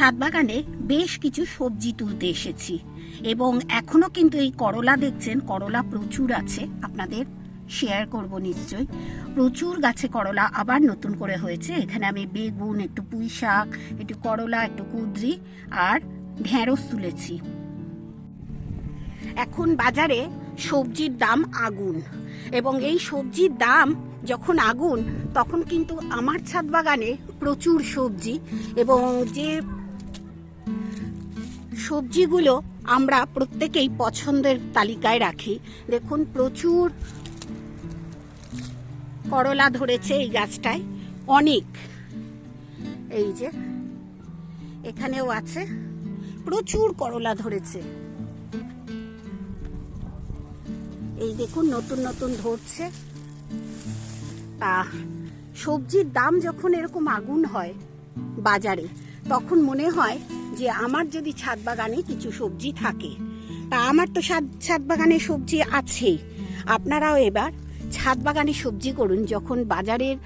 ছাদ বাগানে বেশ কিছু সবজি তুলতে এসেছি। এবং এখনও কিন্তু এই করলা দেখছেন, করলা প্রচুর আছে, আপনাদের শেয়ার করব নিশ্চয়ই। প্রচুর গাছে করলা আবার নতুন করে হয়েছে। এখানে আমি বেগুন, একটু পুঁই শাক, একটু করলা, একটু কুদ্রি আর ঢেঁড়স তুলেছি। এখন বাজারে সবজির দাম আগুন। এবং এই সবজির দাম যখন আগুন, তখন কিন্তু আমার ছাদ বাগানে প্রচুর সবজি। এবং যে সবজিগুলো আমরা প্রত্যেকেই পছন্দের তালিকায় রাখি। দেখুন, প্রচুর করলা ধরেছে এই গাছটায়। অনেক। এই যে, এখানেও আছে। প্রচুর করলা ধরেছে। এই দেখুন, নতুন নতুন ধরছে। তা সবজির দাম যখন এরকম আগুন হয় বাজারে, তখন মনে হয় যে আমার যদি ছাদ বাগানে কিছু সবজি থাকে, তা আমার তো ছাদ ছাদ বাগানে সবজি আছেই। আপনারাও এবার ছাদ বাগানে সবজি করুন, যখন বাজারের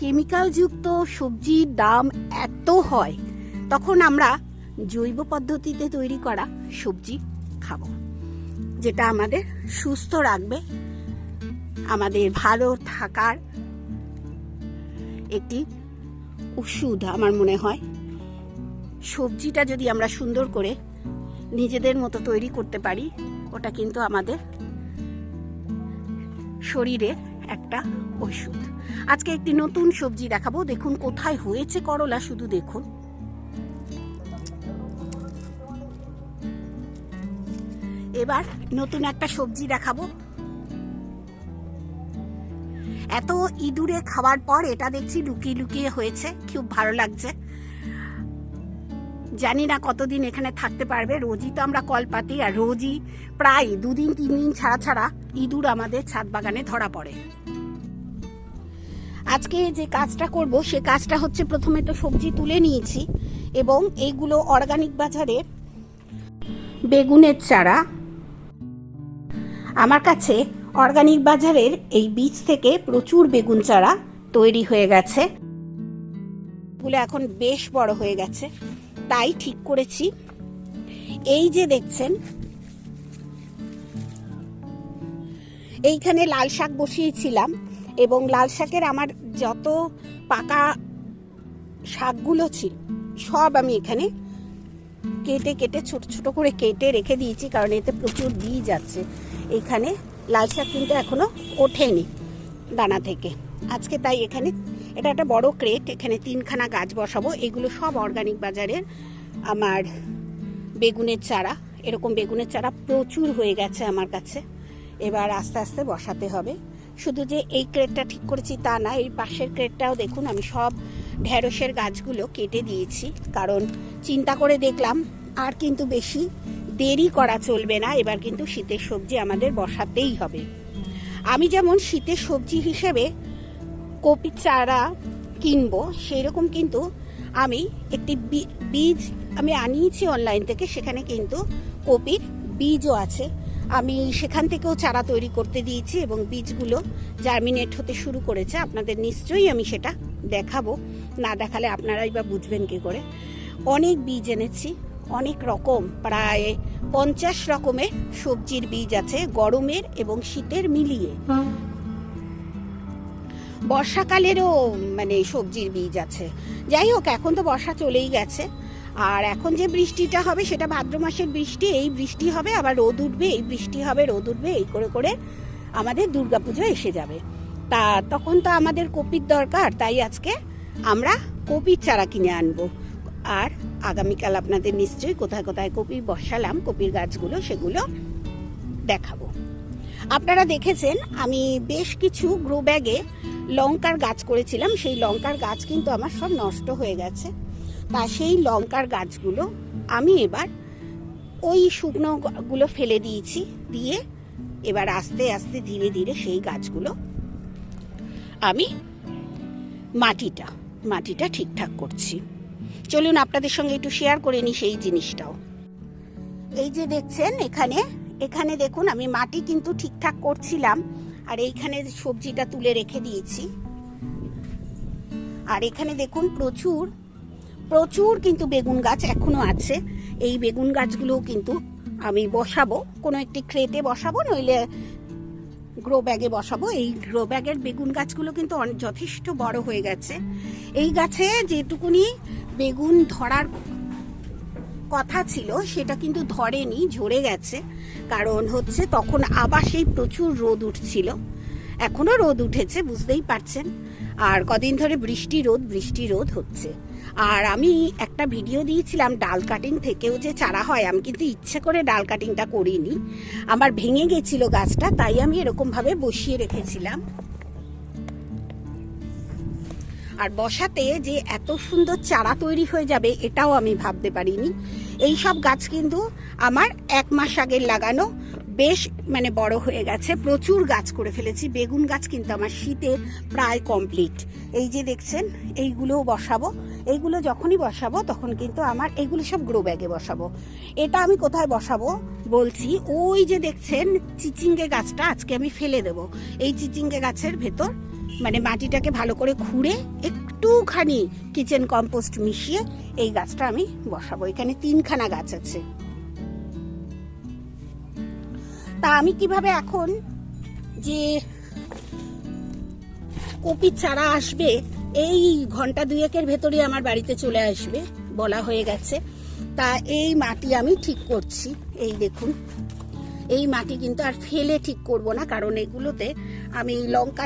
কেমিক্যালযুক্ত সবজির দাম এত হয়, তখন আমরা জৈব পদ্ধতিতে তৈরি করা সবজি খাব, যেটা আমাদের সুস্থ রাখবে, আমাদের ভালো থাকার একটি ওষুধ আমার মনে হয়। সবজিটা যদি আমরা সুন্দর করে নিজেদের মতো তৈরি করতে পারি, ওটা কিন্তু আমাদের শরীরের একটা ওষুধ। আজকে একটি নতুন সবজি দেখাবো, দেখুন কোথায় হয়েছে করলা, শুধু দেখুন। এবার নতুন একটা সবজি দেখাবো। এত ইঁদুরে খাওয়ার পর এটা দেখছি লুকিয়ে লুকিয়ে হয়েছে, খুব ভালো লাগছে। জানি না কতদিন এখানে থাকতে পারবে, রোজই তো আমরা কল পাতি আর রোজই প্রায় দুদিন তিন দিন ছাড়া ছাড়া ইঁদুর আমাদের ছাদ বাগানে ধরা পড়ে। আজকে যে কাজটা করব, সে কাজটা হচ্ছে প্রথমে তো সবজি তুলে নিয়েছি এবং এইগুলো অর্গানিক বাজারের বেগুনের চারা। আমার কাছে অর্গানিক বাজারের এই বীজ থেকে প্রচুর বেগুন চারা তৈরি হয়ে গেছে। এখন বেশ বড় হয়ে গেছে। তাই ঠিক করেছি। এই যে দেখছেন, এইখানে লাল শাক বসিয়েছিলাম এবং লাল শাকের আমার যত পাকা শাকগুলো ছিল, সব আমি এখানে কেটে কেটে, ছোট ছোট করে কেটে রেখে দিয়েছি কারণ এতে প্রচুর বীজ আছে। এখানে লাল শাক কিন্তু এখনও ওঠেনি দানা থেকে। আজকে তাই এখানে এটা একটা বড় ক্রেট, এখানে তিনখানা গাছ বসাবো। এগুলো সব অর্গানিক বাজারের। আমার বেগুনের চারা, এরকম বেগুনের চারা প্রচুর হয়ে গেছে আমার কাছে। এবার আস্তে আস্তে বসাতে হবে। শুধু যে এই ক্রেটটা ঠিক করেছি তা না, এই পাশের ক্রেটটাও দেখুন, আমি সব ঢেঁড়সের গাছগুলো কেটে দিয়েছি। কারণ চিন্তা করে দেখলাম, আর কিন্তু বেশি দেরি করা চলবে না, এবার কিন্তু শীতের সবজি আমাদের বসাতেই হবে। আমি যেমন শীতের সবজি হিসেবে কপির চারা কিনবো সেই রকম কিন্তু আমি একটি বীজ আমি আনিয়েছি অনলাইন থেকে, সেখানে কিন্তু কপির বীজও আছে। আমি সেখান থেকেও চারা তৈরি করতে দিয়েছি এবং বীজগুলো জার্মিনেট হতে শুরু করেছে। আপনাদের নিশ্চয়ই আমি সেটা দেখাবো। না দেখালে আপনারাই বা বুঝবেন কি করে। অনেক বীজ এনেছি, অনেক রকম, প্রায় পঞ্চাশ রকমের সবজির বীজ আছে, গরমের এবং শীতের মিলিয়ে। বর্ষাকালেরও মানে সবজির বীজ আছে। যাই হোক, এখন তো বর্ষা চলেই গেছে। আর এখন যে বৃষ্টিটা হবে, সেটা ভাদ্র মাসের বৃষ্টি, এই বৃষ্টি হবে, আবার রোদ উঠবে, এই বৃষ্টি হবে, রোদ উঠবে, এই করে করে আমাদের দুর্গাপুজো এসে যাবে। তা তখন তো আমাদের কপির দরকার, তাই আজকে আমরা কপির চারা কিনে আনব। আর আগামীকাল আপনাদের নিশ্চয়ই কোথায় কোথায় কপি বসালাম, কপির গাছগুলো, সেগুলো দেখাবো। আপনারা দেখেছেন, আমি বেশ কিছু গ্রো ব্যাগে লঙ্কার গাছ করেছিলাম। সেই লঙ্কার গাছ কিন্তু আমার সব নষ্ট হয়ে গেছে। তা সেই লঙ্কার গাছগুলো আমি এবার ওই শুকনো গুলো ফেলে দিয়েছি। দিয়ে এবার আস্তে আস্তে ধীরে ধীরে সেই গাছগুলো আমি মাটিটা মাটিটা ঠিকঠাক করছি। চলুন আপনাদের সঙ্গে একটু শেয়ার করে নিই সেই জিনিসটাও। এই যে দেখছেন, এখানে এখানে দেখুন, আমি মাটি কিন্তু ঠিকঠাক করছিলাম, আর এইখানে সবজিটা তুলে রেখে দিয়েছি। আর এখানে দেখুন, প্রচুর প্রচুর কিন্তু বেগুন গাছ এখনও আছে। এই বেগুন গাছগুলোও কিন্তু আমি বসাবো, কোনো একটি ক্রেটে বসাবো, নইলে গ্রো ব্যাগে বসাবো। এই গ্রো ব্যাগের বেগুন গাছগুলো কিন্তু যথেষ্ট বড় হয়ে গেছে। এই গাছে যেটুকুনি বেগুন ধরার কথা ছিল, সেটা কিন্তু ধরেনি, ঝরে গেছে। কারণ হচ্ছে তখন আবার সেই প্রচুর রোদ উঠছিল। এখনও রোদ উঠেছে, বুঝতেই পারছেন। আর কদিন ধরে বৃষ্টি রোদ বৃষ্টি রোদ হচ্ছে। আর আমি একটা ভিডিও দিয়েছিলাম ডাল কাটিং থেকেও যে চারা হয়, আমি কিন্তু ইচ্ছে করে ডাল কাটিংটা করিনি। আমার ভেঙে গেছিল গাছটা, তাই আমি এরকমভাবে বসিয়ে রেখেছিলাম। আর বসাতে যে এত সুন্দর চারা তৈরি হয়ে যাবে এটাও আমি ভাবতে পারিনি। এই সব গাছ কিন্তু আমার এক মাস আগের লাগানো বেশ মানে বড় হয়ে গেছে। প্রচুর গাছ করে ফেলেছি। বেগুন গাছ কিন্তু আমার শীতে প্রায় কমপ্লিট এই যে দেখছেন, এইগুলোও বসাবো। এইগুলো যখনই বসাবো, তখন কিন্তু আমার এগুলো সব গ্রো ব্যাগে বসাবো। এটা আমি কোথায় বসাবো বলছি, ওই যে দেখছেন, চিচিঙ্গে গাছটা আজকে আমি ফেলে দেব। এই চিচিঙ্গে গাছের ভেতর মানে মাটিটাকে ভালো করে খুঁড়ে একটুখানি কিচেন কম্পোস্ট মিশিয়ে এই গাছটা আমি বসাবো। এখানে তিনখানা গাছ আছে। তা আমি কীভাবে এখন যে কপির চারা আসবে, এই ঘণ্টা দুয়েকের ভেতরে আমার বাড়িতে চলে আসবে বলা হয়ে গেছে। তা এই মাটি আমি ঠিক করছি। এই দেখুন, এই মাটি কিন্তু আর ফেলে ঠিক করব না, কারণ এগুলোতে আমি লঙ্কা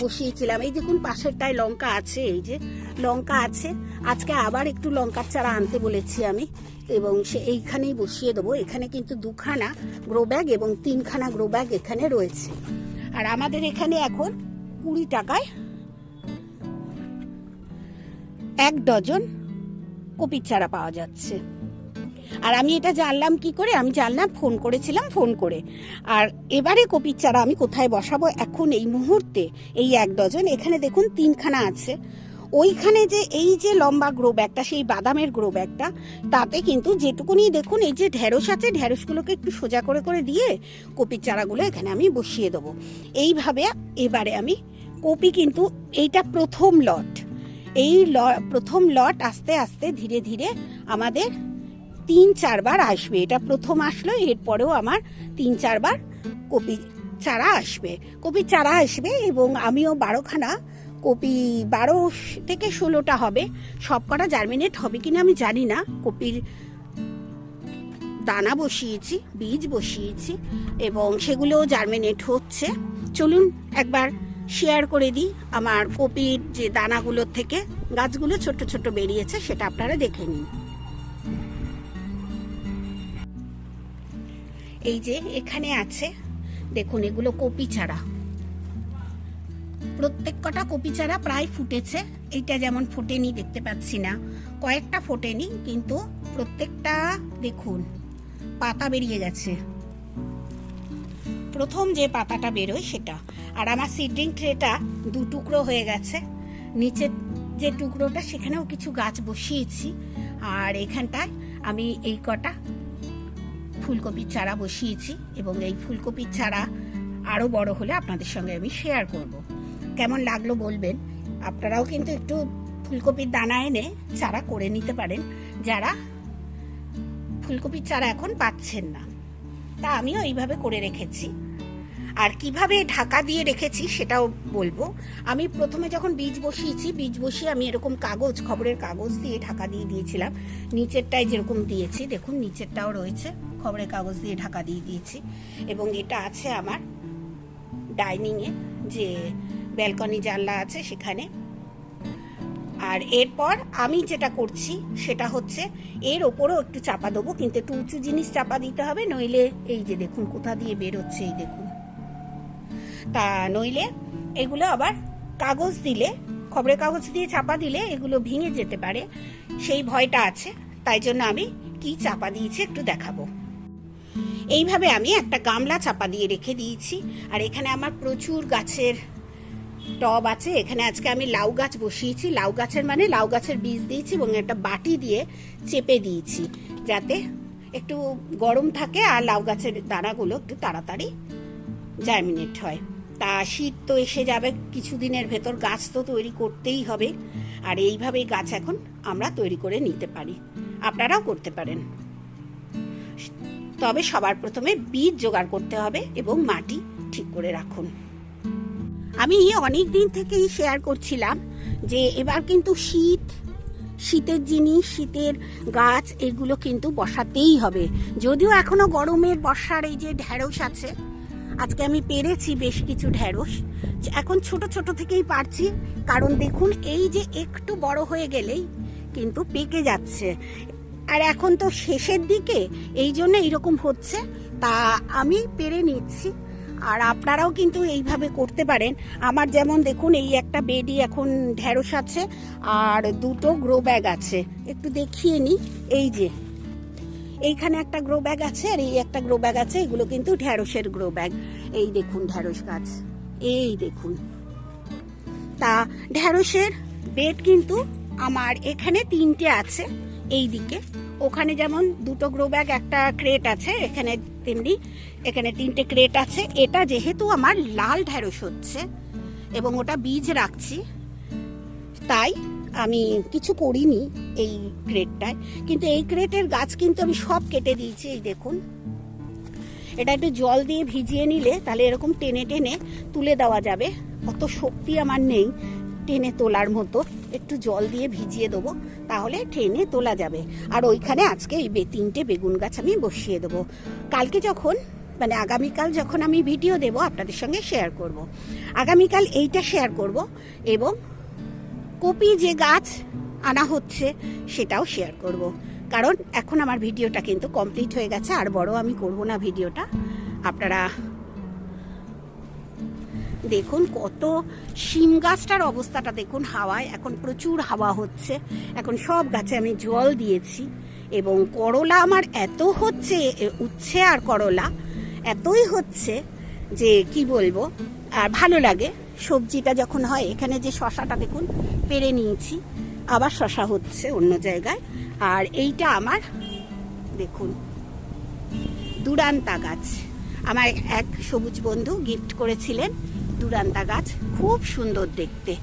বসিয়েছিলাম। এই দেখুন, পাশেরটায় লঙ্কা আছে, এই যে লঙ্কা আছে। আজকে আবার একটু লঙ্কার চারা আনতে বলেছি আমি, এবং সে এইখানেই বসিয়ে দেবো। এখানে কিন্তু দুখানা গ্রো ব্যাগ এবং তিনখানা গ্রো ব্যাগ এখানে রয়েছে। আর আমাদের এখানে এখন কুড়ি টাকায় এক ডজন কপির চারা পাওয়া যাচ্ছে। আর আমি এটা জানলাম কি করে? আমি জানলাম ফোন করেছিলাম, ফোন করে। আর এবারে কপির চারা আমি কোথায় বসাবো এখন এই মুহূর্তে? এই এক ডজন। এখানে দেখুন তিনখানা আছে। ওইখানে যে এই যে লম্বা গ্রো ব্যাগটা, সেই বাদামের গ্রো ব্যাগটা, তাতে কিন্তু যেটুকুনি দেখুন, এই যে ঢেঁড়স আছে, ঢেঁড়সগুলোকে একটু সোজা করে করে দিয়ে কপির চারাগুলো এখানে আমি বসিয়ে দেবো। এইভাবে এবারে আমি কপি কিন্তু এইটা প্রথম লট। এই ল- প্রথম লট আস্তে আস্তে ধীরে ধীরে আমাদের তিন, চারবার আসবে। এটা প্রথম আসলো, এরপরেও আমার তিন, চারবার কপি চারা আসবে। কপির চারা আসবে এবং আমিও বারোখানা কপি বারো থেকে ষোলোটা হবে। সব কটা জার্মিনেট হবে কিনা আমি জানি না। কপির দানা বসিয়েছি, বীজ বসিয়েছি এবং সেগুলোও জার্মিনেট হচ্ছে। চলুন একবার শেয়ার করে দিই আমার কপির যে দানাগুলোর থেকে গাছগুলো ছোট ছোট বেরিয়েছে, সেটা আপনারা দেখে নিন। এই যে এখানে আছে, দেখুন, এগুলো কপি চারা। প্রত্যেক কটা কপি চারা প্রায় ফুটেছে। এইটা যেমন ফোটেনি, দেখতে পাচ্ছি না। কয়েকটা ফোটেনি, কিন্তু প্রত্যেকটা, দেখুন, পাতা বেরিয়ে গেছে। প্রথম যে পাতাটা বেরোয় সেটা। আর আমার সিডলিং ট্রেটা দু টুকরো হয়ে গেছে। নিচের যে টুকরোটা, সেখানেও কিছু গাছ বসিয়েছি। আর এখানটায় আমি এই কটা ফুলকপির চারা বসিয়েছি এবং এই ফুলকপির চারা আরও বড় হলে আপনাদের সঙ্গে আমি শেয়ার করব। কেমন লাগল বলবেন? আপনারাও কিন্তু একটু ফুলকপির দানা এনে চারা করে নিতে পারেন। যারা ফুলকপির চারা এখন পাচ্ছেন না, তা আমিও এইভাবে করে রেখেছি। আর কীভাবে ঢাকা দিয়ে রেখেছি সেটাও বলব। আমি প্রথমে যখন বীজ বসিয়েছি, বীজ বসিয়ে আমি এরকম কাগজ, খবরের কাগজ দিয়ে ঢাকা দিয়ে দিয়েছিলাম। নিচেরটায় যেরকম দিয়েছি, দেখুন নিচেরটাও রয়েছে, খবরের কাগজ দিয়ে ঢাকা দিয়ে দিয়েছি। এবং এটা আছে আমার ডাইনিংয়ে যে ব্যালকনি জানলা আছে সেখানে। আর এরপর আমি যেটা করছি সেটা হচ্ছে এর ওপরও একটু চাপা দেবো, কিন্তু একটু উঁচু জিনিস চাপা দিতে হবে, নইলে এই যে দেখুন কোথা দিয়ে বেরোচ্ছে, এই দেখুন। তা নইলে এগুলো আবার কাগজ দিলে, খবরের কাগজ দিয়ে চাপা দিলে এগুলো ভেঙে যেতে পারে। সেই ভয়টা আছে, তাই জন্য আমি কি চাপা দিয়েছি একটু দেখাবো। এইভাবে আমি একটা গামলা চাপা দিয়ে রেখে দিয়েছি, আর এখানে আমার প্রচুর গাছের টব আছে। এখানে আজকে আমি লাউ গাছ বসিয়েছি। লাউ গাছের মানে লাউ গাছের বীজ দিয়েছি এবং একটা বাটি দিয়ে চেপে দিয়েছি, যাতে একটু গরম থাকে আর লাউ গাছের দানাগুলো একটু তাড়াতাড়ি জার্মিনেট হয়। তা শীত তো এসে যাবে, কিছুদিনের ভেতর গাছ তো তৈরি করতেই হবে। আর এইভাবেই গাছ এখন আমরা তৈরি করে নিতে পারি। আপনারাও করতে পারেন। তবে সবার প্রথমে বীজ জোগাড় করতে হবে এবং মাটি ঠিক করে রাখুন। আমি অনেক দিন থেকেই শেয়ার করছিলাম যে এবার কিন্তু শীত, শীতের জিনিস, শীতের গাছ, এগুলো কিন্তু বসাতেই হবে। যদিও এখনও গরমের বর্ষার এই যে ঢ্যাঁড়স আছে আজকে আমি পেরেছি বেশ কিছু ঢ্যাঁড়স এখন ছোট ছোট থেকেই পারছি। কারণ দেখুন, এই যে একটু বড় হয়ে গেলেই কিন্তু পেকে যাচ্ছে। আর এখন তো শেষের দিকে, এই জন্য এইরকম হচ্ছে। তা আমি পেরে নিচ্ছি। আর আপনারাও কিন্তু এইভাবে করতে পারেন। আমার যেমন দেখুন, এই একটা বেডি এখন ঢেঁড়স আছে, আর দুটো গ্রো ব্যাগ আছে। একটু দেখিয়ে নিই। এই যে। এইখানে একটা গ্রো ব্যাগ আছে আর এই একটা গ্রো ব্যাগ আছে, এগুলো কিন্তু ঢেঁড়সের গ্রো ব্যাগ এই দেখুন ঢেঁড়স গাছ, এই দেখুন। তা ঢেঁড়সের বেড কিন্তু আমার এখানে তিনটে আছে, এই দিকে। ওখানে যেমন দুটো গ্রো ব্যাগ একটা ক্রেট আছে, এখানে তেমনি এখানে তিনটে ক্রেট আছে। এটা যেহেতু আমার লাল ঢেঁড়স হচ্ছে এবং ওটা বীজ রাখছি, তাই আমি কিছু করিনি এই ক্রেটটায় কিন্তু এই ক্রেটের গাছ কিন্তু আমি সব কেটে দিয়েছি, এই দেখুন। এটা একটু জল দিয়ে ভিজিয়ে নিলে তাহলে এরকম টেনে টেনে তুলে দেওয়া যাবে। অত শক্তি আমার নেই টেনে তোলার মতো। একটু জল দিয়ে ভিজিয়ে দেবো, তাহলে টেনে তোলা যাবে। আর ওইখানে আজকে এই তিনটে বেগুন গাছ আমি বসিয়ে দেবো। কালকে যখন মানে আগামীকাল যখন আমি ভিডিও দেব, আপনাদের সঙ্গে শেয়ার করব। আগামীকাল এইটা শেয়ার করব এবং কপি যে গাছ আনা হচ্ছে, সেটাও শেয়ার করব। কারণ এখন আমার ভিডিওটা কিন্তু কমপ্লিট হয়ে গেছে, আর বড় আমি করব না ভিডিওটা। আপনারা দেখুন কত শিম গাছটার অবস্থাটা, দেখুন হাওয়ায়। এখন প্রচুর হাওয়া হচ্ছে। এখন সব গাছে আমি জল দিয়েছি। এবং করলা আমার এত হচ্ছে উচ্ছে আর করলা, এতই হচ্ছে যে কি বলব, আর ভালো লাগে। সবজিটা যখন হয়, এখানে যে শশাটা দেখুন, পেরে নিয়েছি। আবার শশা হচ্ছে অন্য জায়গায়। আর এইটা আমার, দেখুন, দুরান্তা গাছ। আমার এক সবুজ বন্ধু গিফট করেছিলেন দুরান্তা গাছ, খুব সুন্দর দেখতে।